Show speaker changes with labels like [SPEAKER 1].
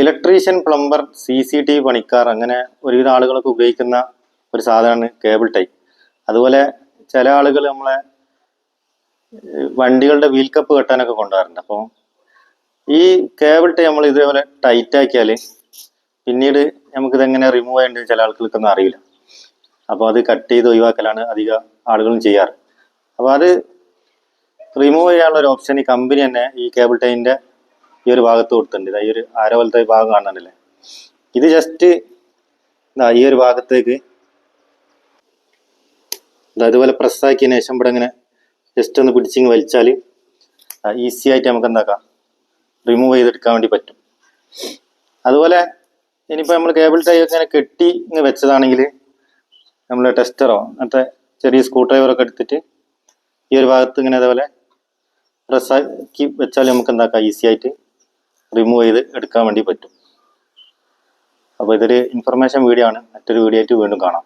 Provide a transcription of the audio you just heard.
[SPEAKER 1] Electrician plumber C C T പണിക്കാർ അങ്ങനെ ഒരുവിധ ആളുകളൊക്കെ ഉപയോഗിക്കുന്ന ഒരു സാധനമാണ് കേബിൾ ടൈ അതുപോലെ ചില ആളുകൾ നമ്മളെ വണ്ടികളുടെ വീൽ കപ്പ് കെട്ടാനൊക്കെ കൊണ്ടുവരുന്നുണ്ട് അപ്പോൾ ഈ കേബിൾ ടൈ നമ്മൾ ഇതേപോലെ ടൈറ്റ് ആക്കിയാൽ പിന്നീട് നമുക്കിത് എങ്ങനെ റിമൂവ് ചെയ്യേണ്ടത് ചില ആളുകൾക്കൊന്നും അറിയില്ല. അപ്പോൾ അത് കട്ട് ചെയ്ത് ഒഴിവാക്കലാണ് അധിക ആളുകളും ചെയ്യാറ്. അപ്പോൾ അത് റിമൂവ് ചെയ്യാനുള്ള ഒരു ഓപ്ഷൻ ഈ കമ്പനി തന്നെ ഈ കേബിൾ ടൈന്റെ ഈ ഒരു ഭാഗത്ത് കൊടുത്തിട്ടുണ്ട്. ഈ ഒരു ആര പോലത്തെ ഭാഗം കാണുന്നുണ്ടല്ലേ? ഇത് ജസ്റ്റ് ഈ ഒരു ഭാഗത്തേക്ക് അതുപോലെ ആക്കിയതിന് ശേഷം ഇവിടെ ഇങ്ങനെ ജസ്റ്റ് ഒന്ന് പിടിച്ചിങ് വലിച്ചാൽ ഈസി ആയിട്ട് നമുക്ക് എന്താക്കാം? റിമൂവ് ചെയ്തെടുക്കാൻ വേണ്ടി പറ്റും. അതുപോലെ ഇനിയിപ്പോൾ നമ്മൾ കേബിൾ ടൈ ഇങ്ങനെ കെട്ടി ഇങ്ങനെ വെച്ചതാണെങ്കിൽ നമ്മൾ ടെസ്റ്ററോ അങ്ങനത്തെ ചെറിയ സ്ക്രൂ ഡ്രൈവറൊക്കെ എടുത്തിട്ട് ഈ ഒരു ഭാഗത്ത് ഇങ്ങനെ അതേപോലെ പ്രസ്സാക്കി വെച്ചാൽ നമുക്ക് എന്താക്കാം? ഈസി ആയിട്ട് റിമൂവ് ചെയ്ത് എടുക്കാൻ വേണ്ടി പറ്റും. അപ്പോൾ ഇതൊരു ഇൻഫർമേഷൻ വീഡിയോ ആണ്. മറ്റൊരു വീഡിയോ ആയിട്ട് വീണ്ടും കാണാം.